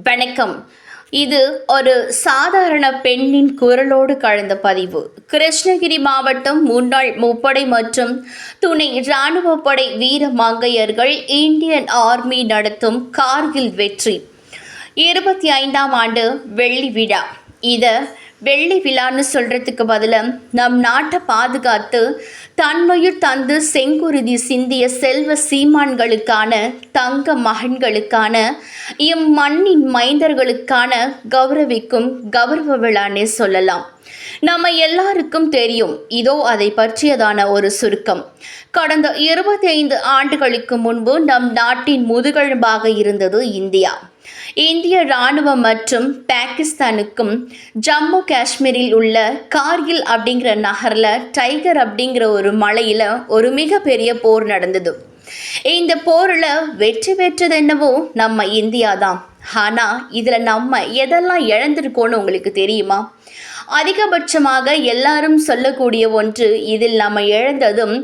வணக்கம். இது ஒரு சாதாரண பெண்ணின் குரலோடு கலந்த பதிவு. கிருஷ்ணகிரி மாவட்டம் முன்னாள் முப்படை மற்றும் துணை இராணுவ படை வீர மங்கையர்கள் இந்தியன் ஆர்மி நடத்தும் கார்கில் வெற்றி. இருபத்தி ஐந்தாம் ஆண்டு வெள்ளி விழா. இதை வெள்ளி விழான்னு சொல்கிறதுக்கு பதிலாக நம் நாட்டை பாதுகாத்து தன்மையுள் தந்து செங்குருதி சிந்திய செல்வ சீமான்களுக்கான தங்க மகன்களுக்கான இம்மண்ணின் மைந்தர்களுக்கான கௌரவிக்கும் கௌரவ விழானே சொல்லலாம். நம்ம எல்லாருக்கும் தெரியும் இதோ அதை பற்றியதான ஒரு சுருக்கம். கடந்த இருபத்தி ஐந்து ஆண்டுகளுக்கு முன்பு நம் நாட்டின் முதுகெலும்பாக இருந்தது இந்தியா. இந்திய இராணுவம் மற்றும் பாகிஸ்தானுக்கும் ஜம்மு காஷ்மீரில் உள்ள கார்கில் அப்படிங்கிற நகரில் டைகர் அப்படிங்கிற ஒரு மலையில் ஒரு மிகப்பெரிய போர் நடந்தது. இந்த போரில் வெற்றி பெற்றது என்னவோ நம்ம இந்தியா தான். ஆனால் இதில் நம்ம எதெல்லாம் இழந்திருக்கோன்னு உங்களுக்கு தெரியுமா? அதிகபட்சமாக எல்லாரும் சொல்லக்கூடிய ஒன்று இதில் நம்ம இழந்ததும்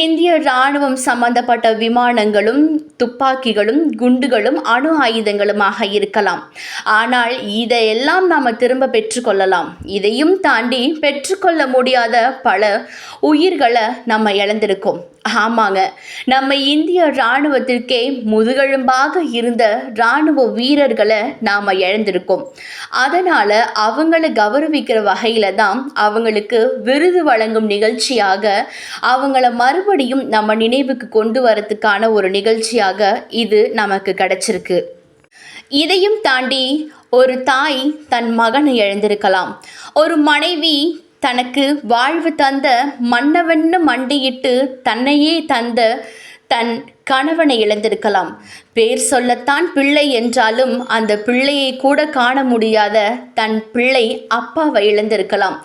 இந்திய இராணுவம் சம்பந்தப்பட்ட விமானங்களும் துப்பாக்கிகளும் குண்டுகளும் அணு ஆயுதங்களுமாக இருக்கலாம். ஆனால் இதையெல்லாம் நாம் திரும்ப பெற்றுக்கொள்ளலாம். இதையும் தாண்டி பெற்றுக்கொள்ள முடியாத பல உயிர்களை நம்ம இழந்திருக்கோம். ஆமாங்க நம்ம இந்திய இராணுவத்திற்கே முதுகெலும்பாக இருந்த இராணுவ வீரர்களை நாம் இழந்திருக்கோம். அதனால் அவங்கள கௌரவிக்கிற வகையில் தான் அவங்களுக்கு விருது வழங்கும் நிகழ்ச்சியாக அவங்கள மறுபடியும் நம்ம நினைவுக்கு கொண்டு வரதுக்கான ஒரு நிகழ்ச்சியாக இது நமக்கு கிடைச்சிருக்கு. இதையும் தாண்டி ஒரு தாய் தன் மகனை இழந்திருக்கலாம். ஒரு மனைவி தனக்கு வாழ்வு தந்த மன்னவன்னு மண்டியிட்டு தன்னையே தந்த தன் கணவனை இழந்திருக்கலாம். பேர் சொல்லத்தான் பிள்ளை என்றாலும் அந்த பிள்ளையை கூட காண முடியாத தன் பிள்ளை அப்பாவை இழந்திருக்கலாம்.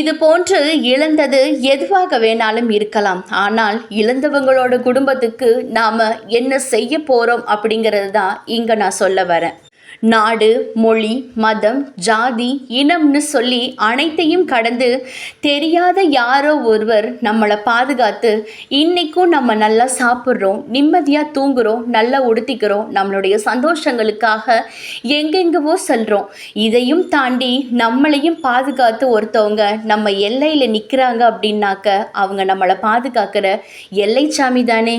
இது போன்று இழந்தது எதுவாக வேணாலும் இருக்கலாம். ஆனால் இழந்தவங்களோட குடும்பத்துக்கு நாம் என்ன செய்ய போகிறோம் அப்படிங்கிறது தான் இங்கே நான் சொல்ல வரேன். நாடு மொழி மதம் ஜாதி இனம்னு சொல்லி அனைத்தையும் கடந்து தெரியாத யாரோ ஒருவர் நம்மளை பாதுகாத்து இன்னைக்கும் நம்ம நல்லா சாப்பிட்றோம் நிம்மதியாக தூங்குறோம் நல்லா உடுத்திக்கிறோம் நம்மளுடைய சந்தோஷங்களுக்காக எங்கெங்கவோ செல்கிறோம் இதையும் தாண்டி நம்மளையும் பாதுகாத்து ஒருத்தவங்க நம்ம எல்லையில் நிற்கிறாங்க அப்படின்னாக்க அவங்க நம்மளை பாதுகாக்கிற எல்லைச்சாமி தானே.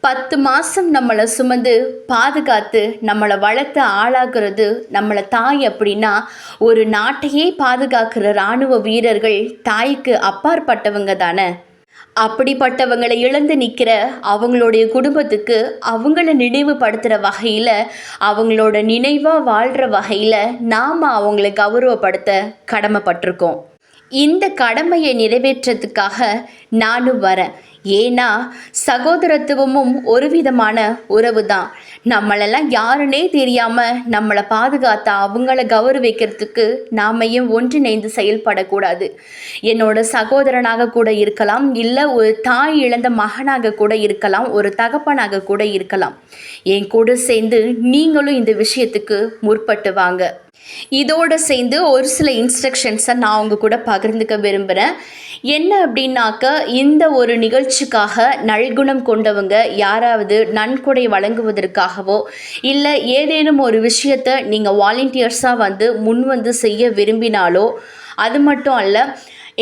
பத்து மாதம் நம்மளை சுமந்து பாதுகாத்து நம்மளை வளர்த்து ஆளாக்குறது நம்மளை தாய் அப்படின்னா ஒரு நாட்டையே பாதுகாக்கிற இராணுவ வீரர்கள் தாய்க்கு அப்பாற்பட்டவங்க தானே. அப்படிப்பட்டவங்களை இழந்து நிற்கிற அவங்களுடைய குடும்பத்துக்கு அவங்கள நினைவுபடுத்துகிற வகையில் அவங்களோட நினைவாக வாழ்கிற வகையில் நாம் அவங்களை கௌரவப்படுத்த கடமைப்பட்டிருக்கோம். இந்த கடமையை நிறைவேற்றத்துக்காக நானும் வரேன் ஏன்னா சகோதரத்துவமும் ஒரு விதமான உறவு தான் நம்மளெல்லாம் யாருன்னே தெரியாமல் நம்மளை பாதுகாத்தா அவங்கள கௌரவிக்கிறதுக்கு நாமையும் ஒன்றிணைந்து செயல்படக்கூடாது. என்னோட சகோதரனாக கூட இருக்கலாம் இல்லை ஒரு தாய் இழந்த மகனாக கூட இருக்கலாம் ஒரு தகப்பனாக கூட இருக்கலாம். என் கூட சேர்ந்து நீங்களும் இந்த விஷயத்துக்கு முற்பட்டு வாங்க. இதோடு சேர்ந்து ஒரு சில இன்ஸ்ட்ரக்ஷன்ஸை நான் உங்கள் கூட பகிர்ந்துக்க விரும்புகிறேன் என்ன அப்படின்னாக்க இந்த ஒரு நிகழ்ச்சிக்காக நல்குணம் கொண்டவங்க யாராவது நன்கொடை வழங்குவதற்காகவோ இல்லை ஏதேனும் ஒரு விஷயத்தை நீங்கள் வாலண்டியர்ஸாக வந்து முன் வந்து செய்ய விரும்பினாலோ அது மட்டும் அல்ல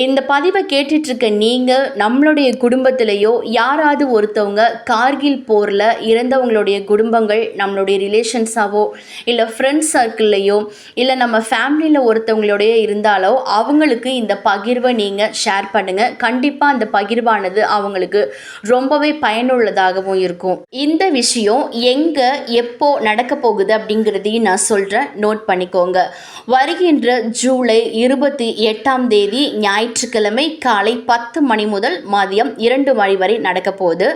இந்த பதிவை கேட்டுட்ருக்க நீங்கள் நம்மளுடைய குடும்பத்திலையோ யாராவது ஒருத்தவங்க கார்கில் போரில் இறந்தவங்களுடைய குடும்பங்கள் நம்மளுடைய ரிலேஷன்ஸாவோ இல்லை ஃப்ரெண்ட்ஸ் சர்க்கிள்லையோ இல்லை நம்ம ஃபேமிலியில் ஒருத்தவங்களுடைய இருந்தாலோ அவங்களுக்கு இந்த பகிர்வை நீங்கள் ஷேர் பண்ணுங்கள் கண்டிப்பாக அந்த பகிர்வானது அவங்களுக்கு ரொம்பவே பயனுள்ளதாகவும் இருக்கும். இந்த விஷயம் எங்கே எப்போ நடக்க போகுது அப்படிங்கிறதையும் நான் சொல்கிறேன் நோட் பண்ணிக்கோங்க. வருகின்ற ஜூலை இருபத்தி எட்டாம் தேதி ஞாயிற்று ஞாயிற்றுக்கிழமை காலை பத்து மணி முதல் மதியம் இரண்டு மணி வரை நடக்கப்போகுது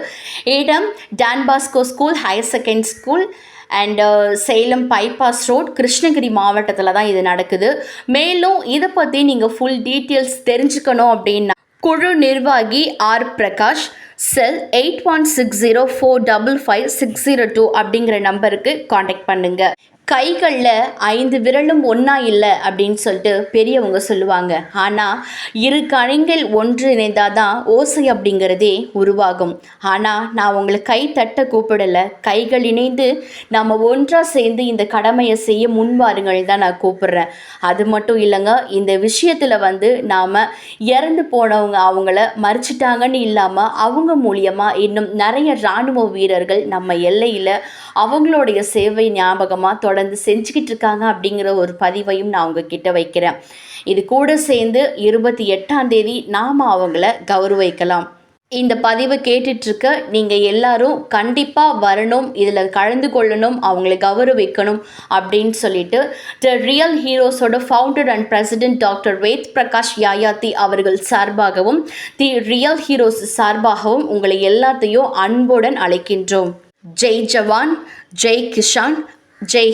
இடம் Don Bosco school higher second school and uh, Salem bypass road Krishnagiri மாவட்டத்தில் தான் இது நடக்குது. மேலும் இதை பற்றி நீங்கள் ஃபுல் டீட்டெயில்ஸ் தெரிஞ்சுக்கணும் அப்படின்னா குழு நிர்வாகி R Prakash cell eight one six zero four double five six zero two அப்படிங்கிற நம்பருக்கு காண்டாக்ட் பண்ணுங்கள் கைகளில் ஐந்து விரலும் ஒன்றா இல்லை அப்படின்னு சொல்லிட்டு பெரியவங்க சொல்லுவாங்க. ஆனால் இரு கணிகள் ஒன்று இணைந்தால் தான் ஓசை அப்படிங்கிறதே உருவாகும். ஆனால் நான் உங்களை கை தட்ட கூப்பிடலை. கைகள் இணைந்து நம்ம ஒன்றாக சேர்ந்து இந்த கடமையை செய்ய முன்வாருங்கள் தான் நான் கூப்பிடுறேன். அது மட்டும் இல்லைங்க இந்த விஷயத்தில் வந்து நாம் இறந்து போனவங்க அவங்கள மறிச்சிட்டாங்கன்னு இல்லாமல் அவங்க மூலியமாக இன்னும் நிறைய இராணுவ வீரர்கள் நம்ம எல்லையில் அவங்களுடைய சேவை ஞாபகமாக தொடர்ந்து செஞ்சுக்கிட்டு இருக்காங்க அப்படிங்கிற ஒரு பதிவையும் நான் உங்ககிட்ட வைக்கிறேன். இது கூட சேர்ந்து இருபத்தி எட்டாம் தேதி நாம் அவங்கள கௌரவிக்கலாம். இந்த பதிவை கேட்டுட்ருக்க நீங்கள் எல்லாரும் கண்டிப்பாக வரணும் இதில் கலந்து கொள்ளணும் அவங்களை கௌரவிக்கணும் அப்படின்னு சொல்லிட்டு the real ஹீரோஸோட founder and president doctor Ved Prakash Yayati அவர்கள் சார்பாகவும் தி ரியல் ஹீரோஸ் சார்பாகவும் உங்களை எல்லாத்தையும் அன்புடன் அழைக்கின்றோம். ஜெய் ஜவான் ஜெய் கிஷான் ஜெய்